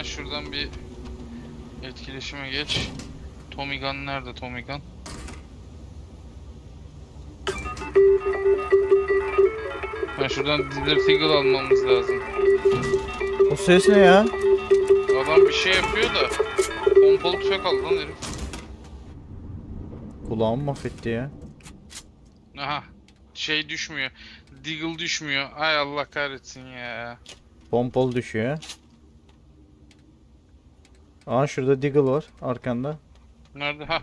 Hemen şuradan bir etkileşime geç. Tommy Gun nerede Tommy Gun? Ben şuradan Desert Eagle almamız lazım. O ses ne ya? Adam bir şey yapıyor da pompalı tüfek aldı lan herif. Kulağımı mahvetti ya. Aha. Şey düşmüyor. Deagle düşmüyor. Ay Allah kahretsin ya. Pompalı düşüyor. Aa şurada Deagle var arkanda. Nerede? Ha.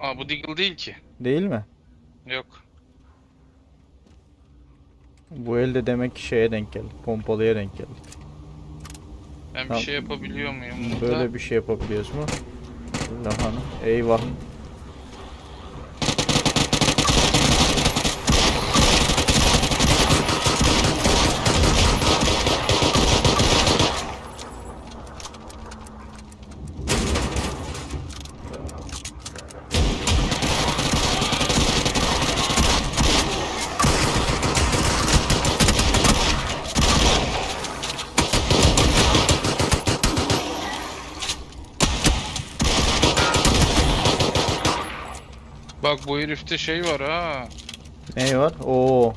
Aa, bu Deagle değil ki. Değil mi? Yok. Bu elde demek ki şeye denk geldik. Pompalıya denk geldik. Ben bir Tamam. şey yapabiliyor muyum burada? Böyle bir şey yapabiliyoruz mu? Lahana. Eyvah. Bu herifte şey var ha. Ne var? Oo.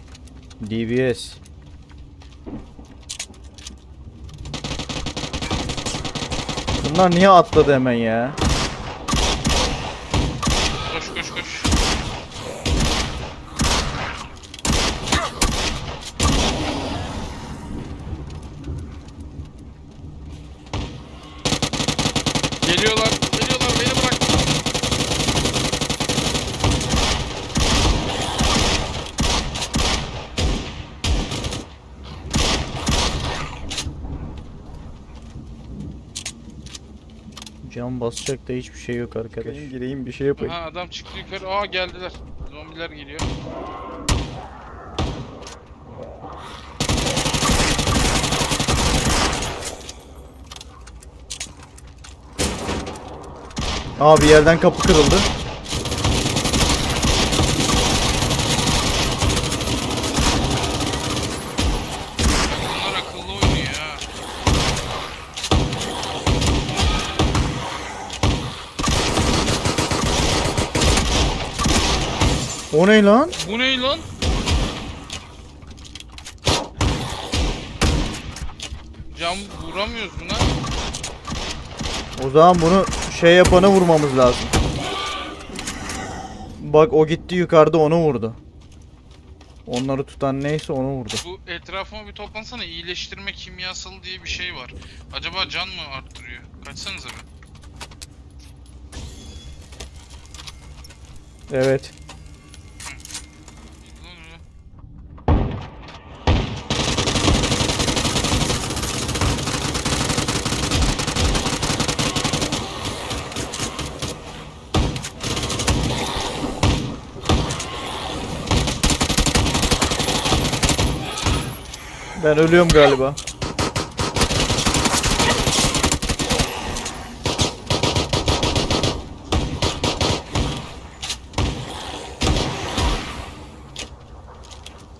DBS. Bunlar niye atladı hemen ya? Koş koş koş. Geliyorlar, geliyorlar beni bırak. Cam basacak da hiçbir şey yok arkadaş. gireyim bir şey yapayım. Aha adam çıktı yukarı. Aa geldiler. Zombiler geliyor. Aa bir yerden kapı kırıldı. O ne lan? Bu ne lan? Cam vuramıyoruz buna. O zaman bunu şey yapanı vurmamız lazım. Bak o gitti yukarıda onu vurdu. Onları tutan neyse onu vurdu. Bu etrafıma bir toplansana iyileştirme kimyasalı diye bir şey var. Acaba can mı arttırıyor? Kaçsanıza bir. Evet. Lan öyle. Ben ölüyorum galiba.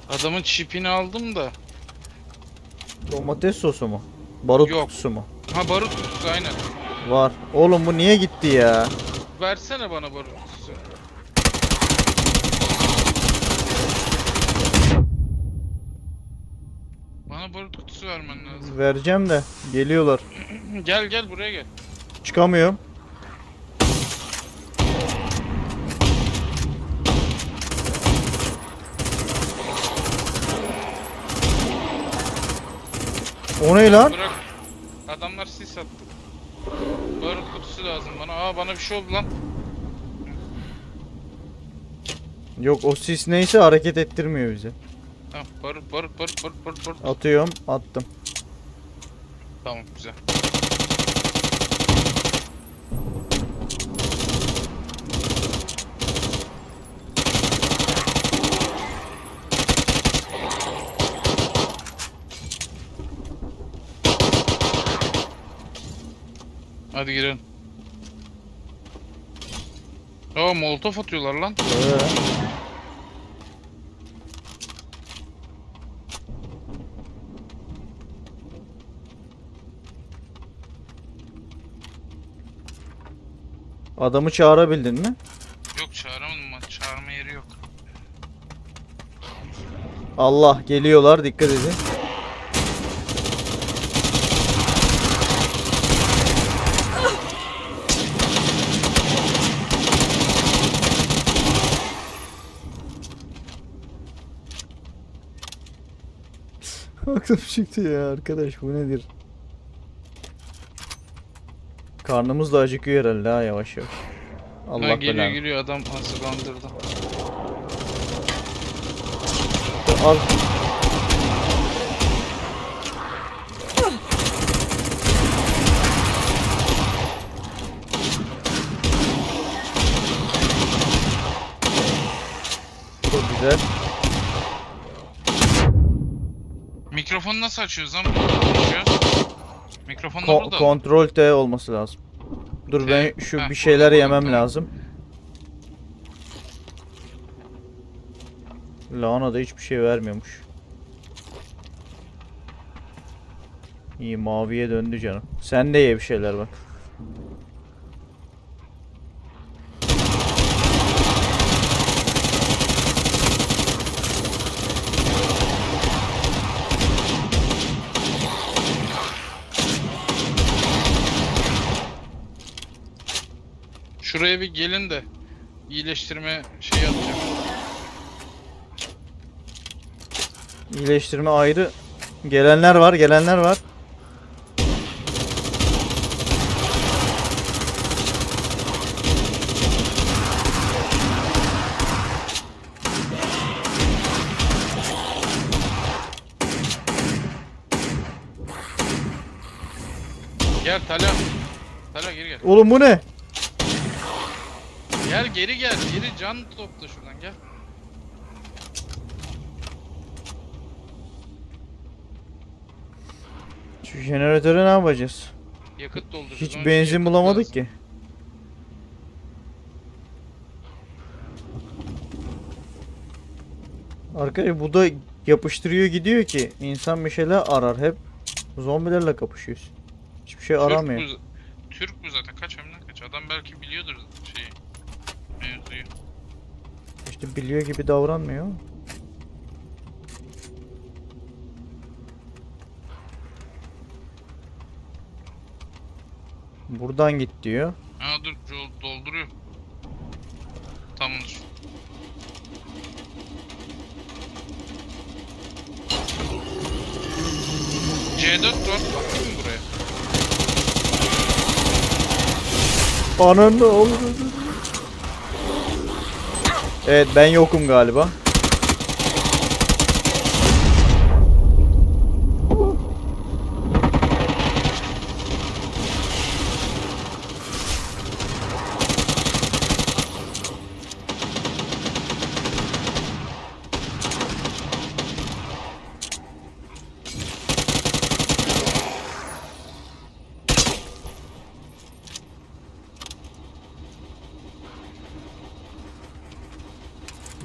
Adamın çipini aldım da. Domates sosu mu? Barut Yok. kutusu mu? Ha barut kutusu aynen. Var. Oğlum bu niye gitti ya? Versene bana barut kutusu. Bana barut kutusu vermen lazım. Vereceğim de geliyorlar. gel gel buraya gel. Çıkamıyorum. O ne lan? Bırak. Adamlar sis attı. Barut kutusu lazım bana. Aa bana bir şey oldu lan. Yok o sis neyse hareket ettirmiyor bizi. Tamam barut barut barut barut barut barut. Atıyorum, attım. Tamam güzel. Hadi girelim. Aa molotof atıyorlar lan. Ee, Adamı çağırabildin mi? Yok çağıramadım ben. Çağırma yeri yok. Allah geliyorlar dikkat edin. Aklım çıktı ya arkadaş bu nedir? Karnımız da acıkıyor herhalde ha yavaş yavaş. Allah ha, geliyor belanı. geliyor adam hazırlandırdı. Al. Çok güzel. Mikrofonu nasıl açıyoruz lan? Mikrofon Ko- burada. kontrol T olması lazım. Dur T, ben şu heh, bir şeyler yemem tamam. lazım. Lahana da hiçbir şey vermiyormuş. İyi maviye döndü canım. Sen de ye bir şeyler bak. Şuraya bir gelin de iyileştirme şeyi atacağım. İyileştirme ayrı. Gelenler var, gelenler var. Gel Tala. Tala geri gel. Oğlum bu ne? Gel geri gel. Geri can topla şuradan gel. Şu jeneratöre ne yapacağız? Yakıt dolduracağız. Hiç Onun için benzin yakıt bulamadık lazım. ki. Arkadaş bu da yapıştırıyor gidiyor ki insan bir şeyler arar hep zombilerle kapışıyoruz. Hiçbir şey aramıyor. Türk bu, Türk bu zaten. Kaç ömründen kaç. Adam belki biliyordur şeyi. Mevzuyu. İşte biliyor gibi davranmıyor. Buradan git diyor. Ha dur yol dolduruyor. Tamamdır. C4 var. Baktın mı buraya? Ananı oğlum. Evet ben yokum galiba.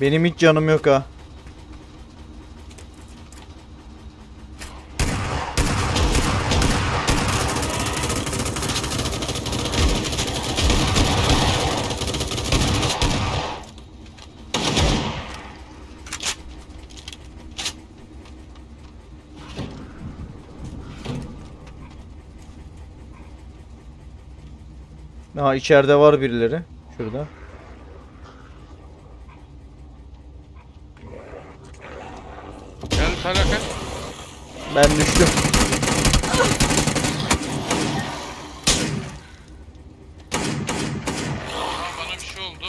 Benim hiç canım yok ha. Ha içeride var birileri. Şurada. Gel Tala kaç. Ben düştüm. Aa, bana bir şey oldu.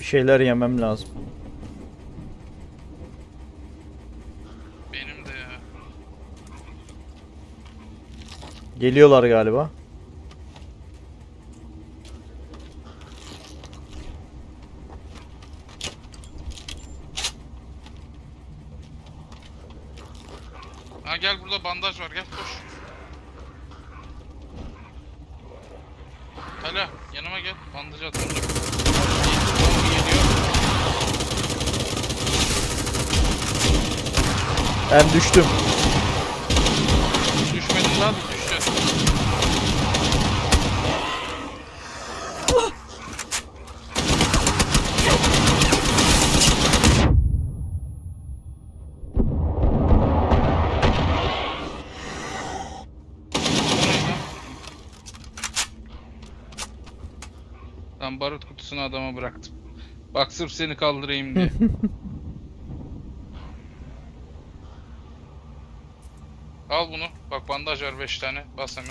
Bir şeyler yemem lazım. Benim de ya. Geliyorlar galiba. Ha gel bandaj var gel koş. Tala yanıma gel bandaj atın. Zombi geliyor. Ben düştüm. Düşmedin daha da düşeceksin. Bu ne lan? Ben barut kutusunu adama bıraktım. Bak sırf seni kaldırayım diye. Al bunu. Bak bandaj var 5 tane. Bas hemen.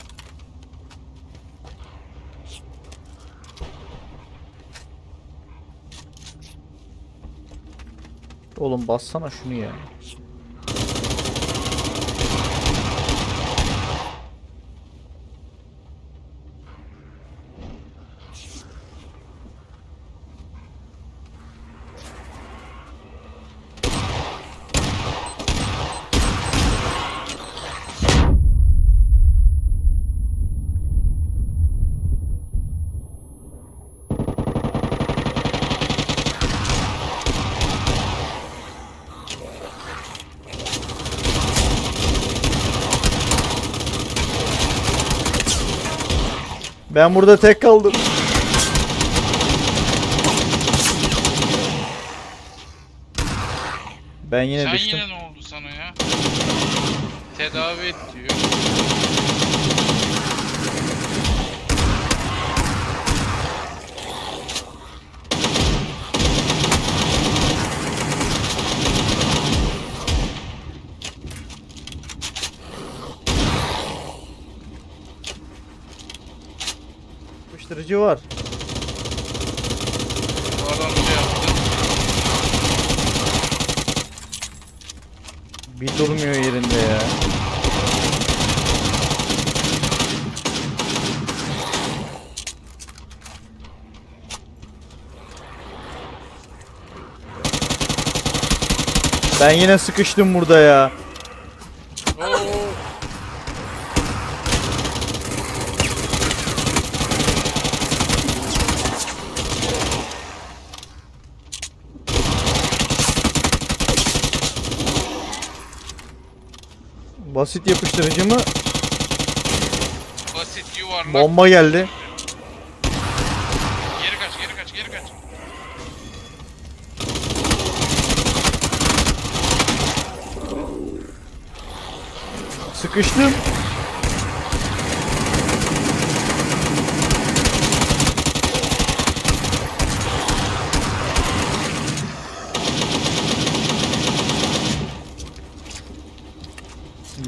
Oğlum bassana şunu ya. Ben burada tek kaldım. Ben yine Sen düştüm. yine ne oldu sana ya? Tedavi et diyor. Yapıştırıcı var. Bu adam şey yaptı. Bir durmuyor yerinde ya. Ben yine sıkıştım burada ya. Oo. Basit yapıştırıcı mı? Basit yuvarlak. Bomba geldi. Geri kaç, geri kaç, geri kaç. Sıkıştım.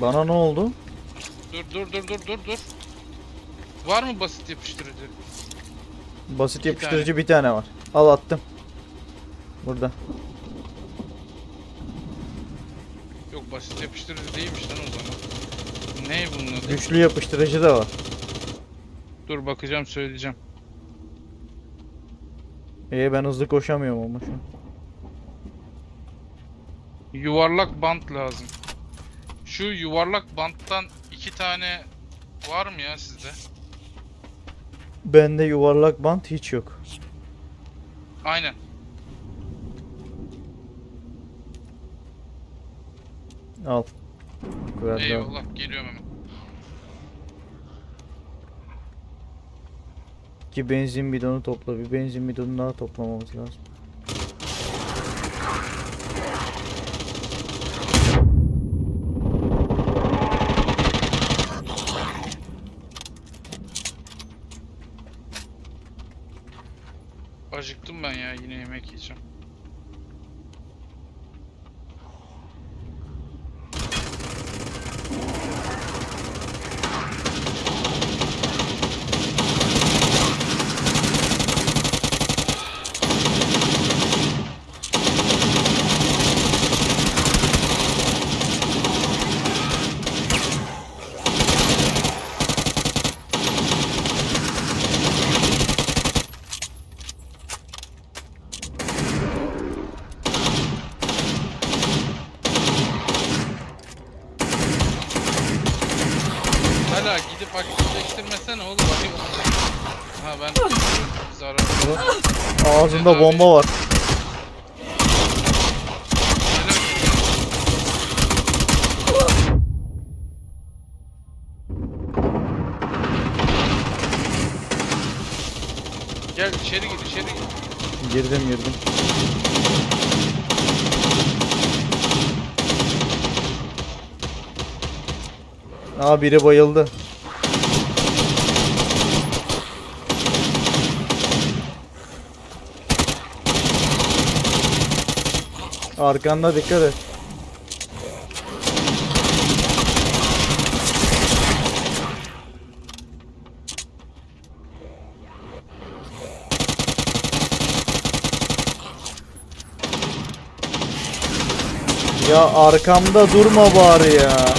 Bana ne oldu? Dur dur dur dur dur dur. Var mı basit yapıştırıcı? Basit İki yapıştırıcı bir tane var. Al attım. Burada. Yok basit yapıştırıcı değilmiş lan o zaman. Ne bunun adı? Güçlü yapıştırıcı da var. Dur bakacağım söyleyeceğim. Ee ben hızlı koşamıyorum ama şu an. Yuvarlak bant lazım. Şu yuvarlak banttan iki tane var mı ya sizde? Bende yuvarlak bant hiç yok. Aynen. Al. Ver. Eyvallah geliyorum hemen. İki benzin bidonu topla. Bir benzin bidonu daha toplamamız lazım. Bak birleştirmesene oğlum. Bakayım. Ha ben zarar. Ağzında bomba var. Gel içeri gir içeri gir. Girdim girdim. Aa biri bayıldı. Arkanda dikkat et. Ya arkamda durma bari ya.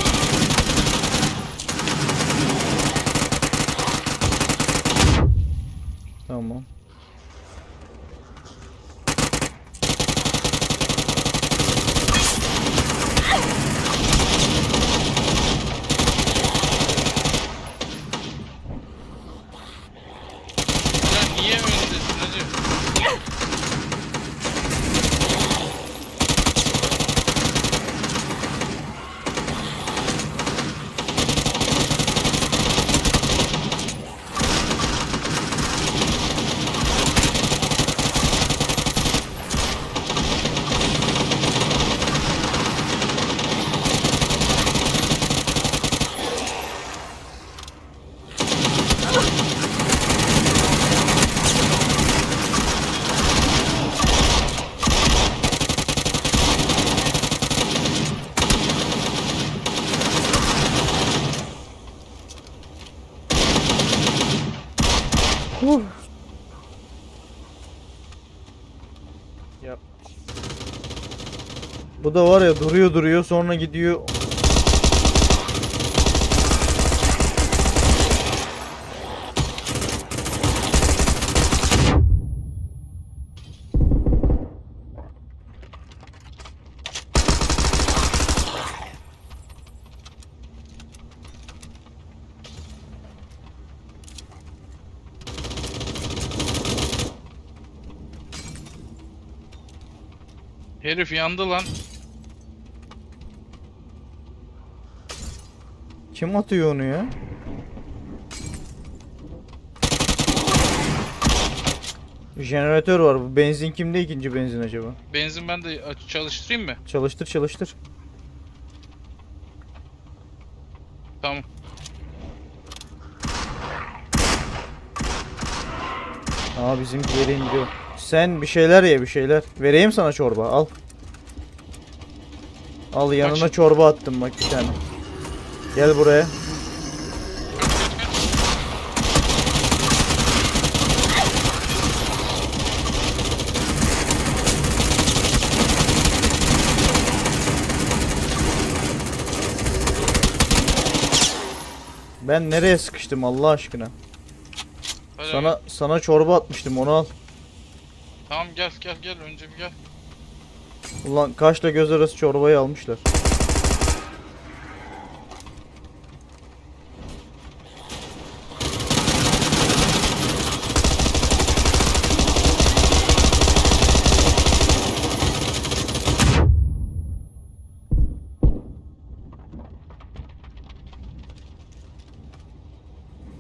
Bu da var ya duruyor duruyor sonra gidiyor. Herif yandı lan. Kim atıyor onu ya? Jeneratör var. Bu benzin kimde ikinci benzin acaba? Benzin ben de aç- çalıştırayım mı? Çalıştır çalıştır. Tamam. Aa bizimkileri indiriyor. Sen bir şeyler ye bir şeyler. Vereyim sana çorba al. Al yanına çorba attım bak bir tane. Gel buraya. Ben nereye sıkıştım Allah aşkına? Hadi Sana sana çorba atmıştım onu al. Tamam gel gel gel önce bir gel. Ulan kaşla göz arası çorbayı almışlar.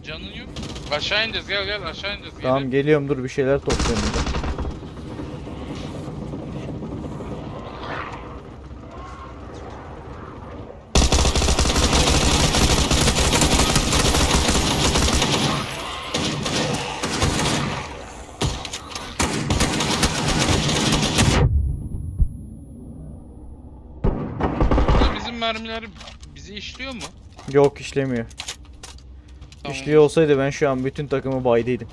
Canın yok. Aşağı ineceğiz gel gel aşağı ineceğiz. Tamam Gelin. geliyorum dur bir şeyler topluyorum. burada. Bizim mermiler bizi işliyor mu? Yok işlemiyor. Tamam. İşliyor olsaydı ben şu an bütün takımı baydıydım.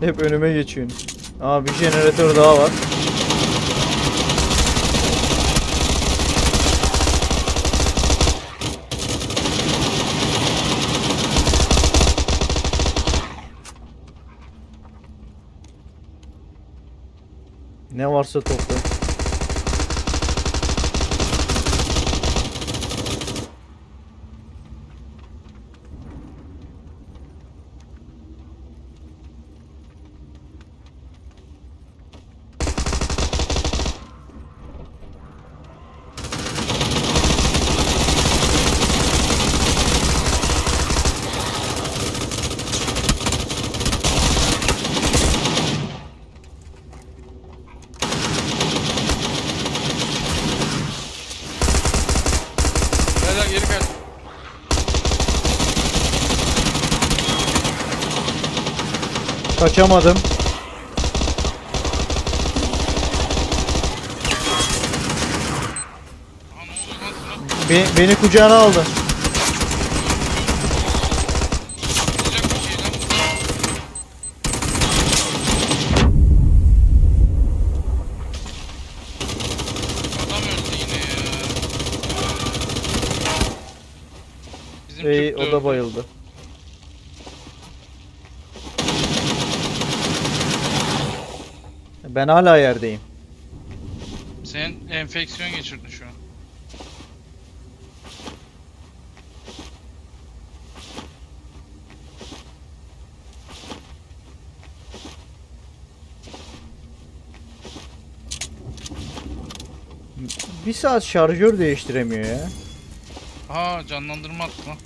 Hep önüme geçiyorsun. Aa bir jeneratör daha var. Ne varsa topla. Kaçamadım. Be- beni kucağına aldı. Şey o da bayıldı. Ben hala yerdeyim. Sen enfeksiyon geçirdin şu an. Bir saat şarjör değiştiremiyor ya. Aa canlandırma attı lan.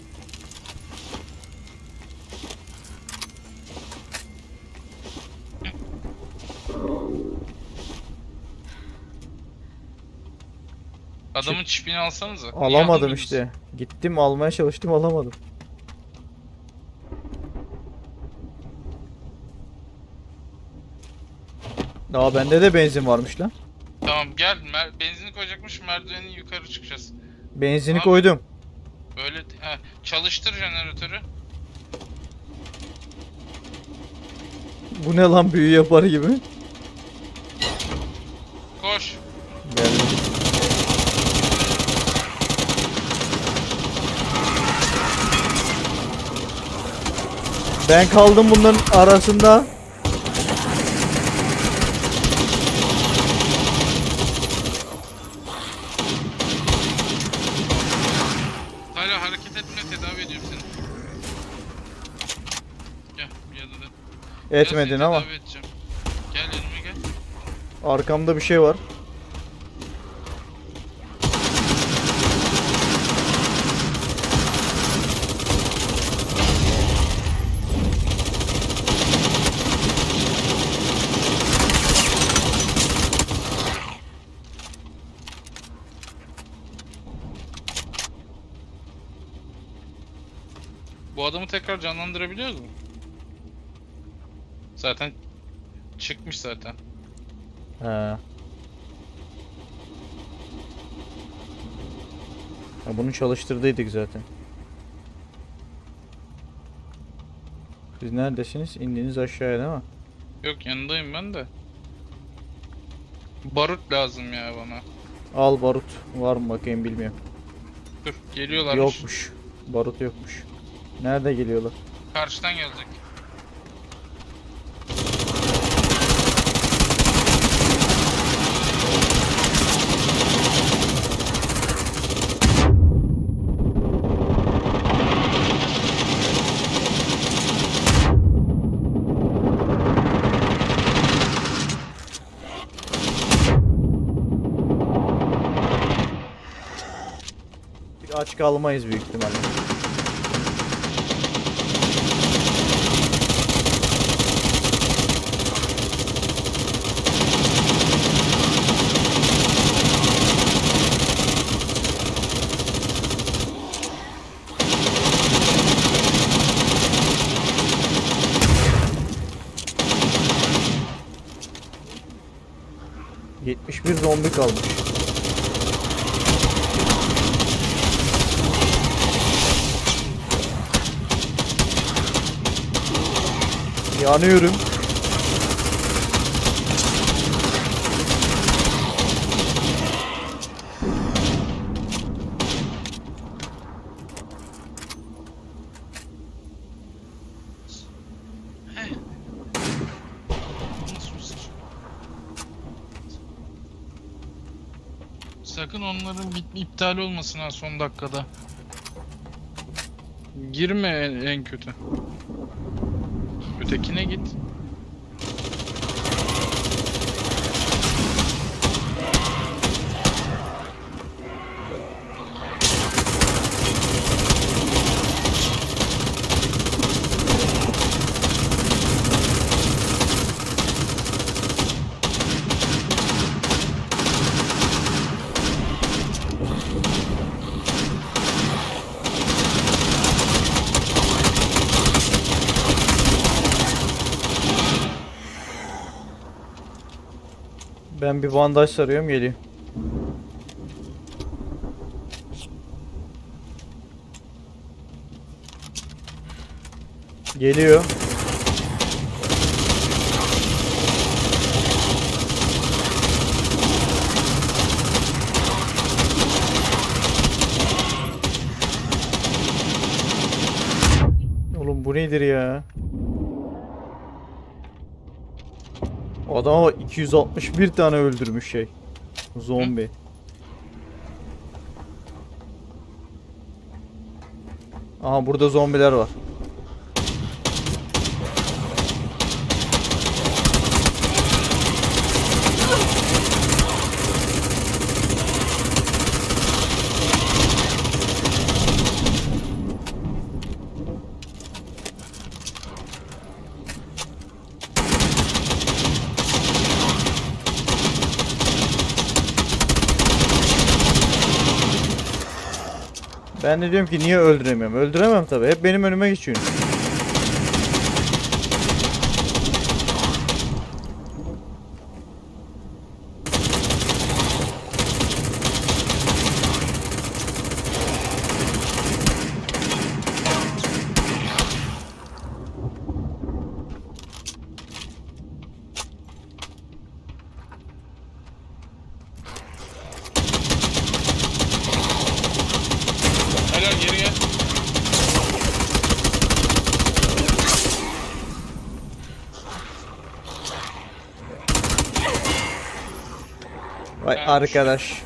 Adamın çipini alsanıza. Alamadım işte. Gittim almaya çalıştım alamadım. Daha bende de benzin varmış lan. Tamam gel. Mer- benzini koyacakmış merdiveni yukarı çıkacağız. Benzini Abi. koydum. Böyle ha, çalıştır jeneratörü. Bu ne lan büyü yapar gibi. Koş. Geldim. Ben kaldım bunların arasında. Hala hareket etme tedavi ediyorum seni. Gel bir. Biraz Etmedin seni ama Tedavi edeceğim. Gel yanıma gel. arkamda bir şey var. Bu adamı tekrar canlandırabiliyoruz mu? Zaten çıkmış zaten. He. Ha, bunu çalıştırdıydık zaten. Siz neredesiniz? İndiniz aşağıya değil mi? Yok yanındayım ben de. Barut lazım ya bana. Al barut. Var mı bakayım bilmiyorum. Dur geliyorlarmış. Yokmuş. Barut yokmuş. Nerede geliyorlar? Karşıdan gelecek. Aç kalmayız büyük ihtimalle. Yetmiş bir zombi kalmış. Yanıyorum. İptal olmasın ha son dakikada. Girme en, en kötü. Ötekine git. Ben bir bandaj sarıyorum geliyor. Geliyor. Oğlum bu nedir ya? Adama 261 tane öldürmüş şey. Zombi. Aha burada zombiler var. Diyorum ki niye öldüremiyorum? Öldüremem tabi. Hep benim önüme geçiyor. Vay arkadaş.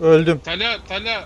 Öldüm. Tala Tala